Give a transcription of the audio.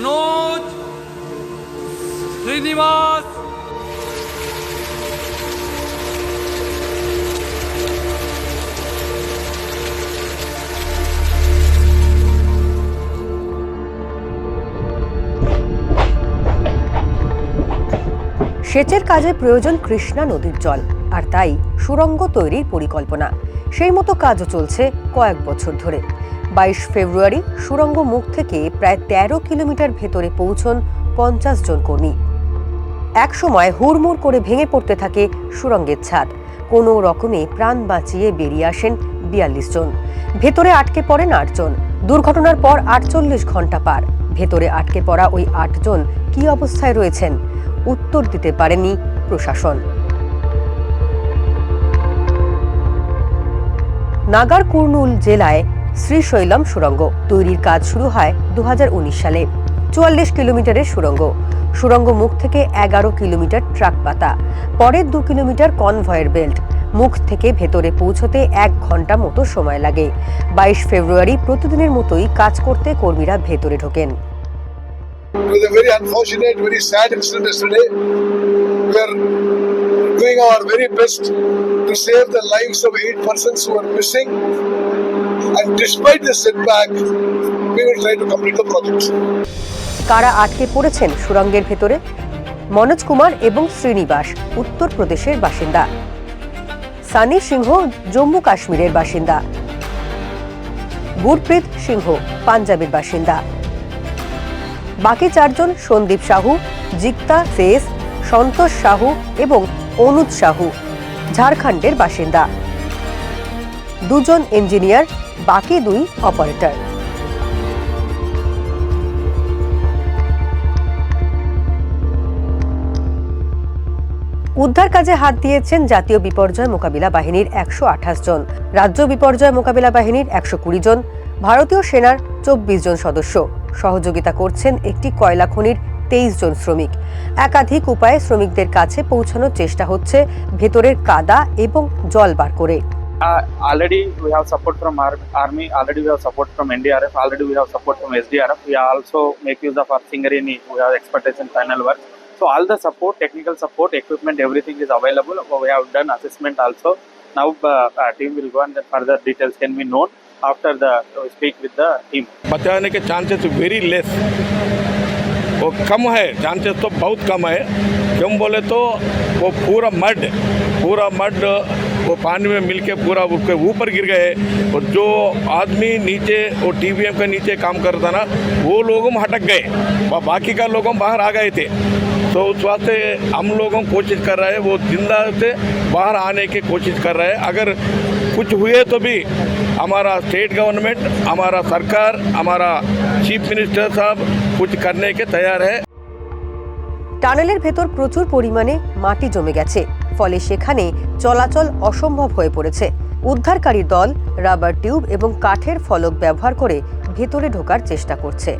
মনোজ শ্রীনিবাস সেচের কাজে প্রয়োজন কৃষ্ণা নদীর জল, আর তাই সুড়ঙ্গ তৈরির পরিকল্পনা। সেই মতো কাজও চলছে কয়েক বছর ধরে। বাইশ ফেব্রুয়ারি সুড়ঙ্গ মুখ থেকে প্রায় তেরো কিলোমিটার ভেতরে পৌঁছন পঞ্চাশ জন কর্মী। এক সময় হুড়মুড় করে ভেঙে পড়তে থাকে সুড়ঙ্গের ছাদ। কোনো রকমে প্রাণ বাঁচিয়ে বেরিয়ে আসেন বিয়াল্লিশ জন। ভেতরে আটকে পড়েন আটজন দুর্ঘটনার পর আটচল্লিশ ঘণ্টা পার। ভেতরে আটকে পড়া ওই আটজন কি অবস্থায় রয়েছেন উত্তর দিতে পারেনি প্রশাসন। নাগার কুর্নুল জেলায় শ্রীশৈলম সুড়ঙ্গ তৈরির কাজ শুরু হয় দুহাজার উনিশ সালে। চুয়াল্লিশ কিলোমিটারের সুড়ঙ্গ সুড়ঙ্গ মুখ থেকে এগারো কিলোমিটার ট্রাক পাতা। পরের দু কিলোমিটার কনভয়ের বেল্ট। মুখ থেকে ভেতরে পৌঁছতে এক ঘণ্টা মতো সময় লাগে। বাইশ ফেব্রুয়ারি প্রতিদিনের মতোই কাজ করতে কর্মীরা ভেতরে ঢোকেন। Doing our very best to save the lives of eight persons who are missing. And despite the setback, we will try to complete the project. কারা আটকে পড়েছেন সুরঙ্গের ভেতরে? মনোজ কুমার এবং শ্রীনিবাস উত্তরপ্রদেশের বাসিন্দা। সানি সিংহ জম্মু কাশ্মীরের বাসিন্দা। গুরপ্রীত সিংহ পাঞ্জাবের বাসিন্দা। বাকি চারজন সন্দীপ সাহু জিক্তা সেস সন্তোষ সাহু এবং অনুজ সাহু ঝাড়খণ্ডের বাসিন্দা। দুজন ইঞ্জিনিয়ার বাকি দুই অপারেটর। উদ্ধার কাজে হাত দিয়েছেন জাতীয় বিপর্যয় মোকাবিলা বাহিনীর একশো আঠাশ জন, রাজ্য বিপর্যয় মোকাবিলা বাহিনীর একশো কুড়ি জন, ভারতীয় সেনার চব্বিশ জন সদস্য। সহযোগিতা করছেন একটি কয়লা খনির তেইশ জন শ্রমিক। একাধিক উপায়ে শ্রমিকদের কাছে পৌঁছানোর চেষ্টা হচ্ছে, ভেতরের কাদা এবং জল বার করে। Uh, already we have support from our army already we have support from ndrf already we have support from sdrf we also make use of our singarini we have expertise in final work so all the support technical support equipment everything is available we have done assessment also now uh, our team will go and then further details can be known after the we speak with the team बचाने के chances very less वो कम है chances तो बहुत कम है क्यों बोले तो वो पूरा मड पूरा मड वो पानी में मिलके पूरा उसके ऊपर गिर गए और जो आदमी नीचे वो टीवीएम के नीचे काम करता ना वो लोगों में हटक गए और बाकी का लोगों बाहर आ गए थे तो उस वास्ते हम लोगों कोशिश कर रहे हैं वो जिंदा से बाहर आने की कोशिश कर रहे हैं अगर कुछ हुए तो भी हमारा स्टेट गवर्नमेंट हमारा सरकार हमारा चीफ मिनिस्टर साहब कुछ करने के तैयार है টানেলের ভেতর প্রচুর পরিমাণে মাটি জমে গেছে ফলে সেখানে চলাচল অসম্ভব হয়ে পড়েছে। উদ্ধারকারী দল, রাবার টিউব এবং কাঠের ফলক ব্যবহার করে ভেতরে ঢোকার চেষ্টা করছে।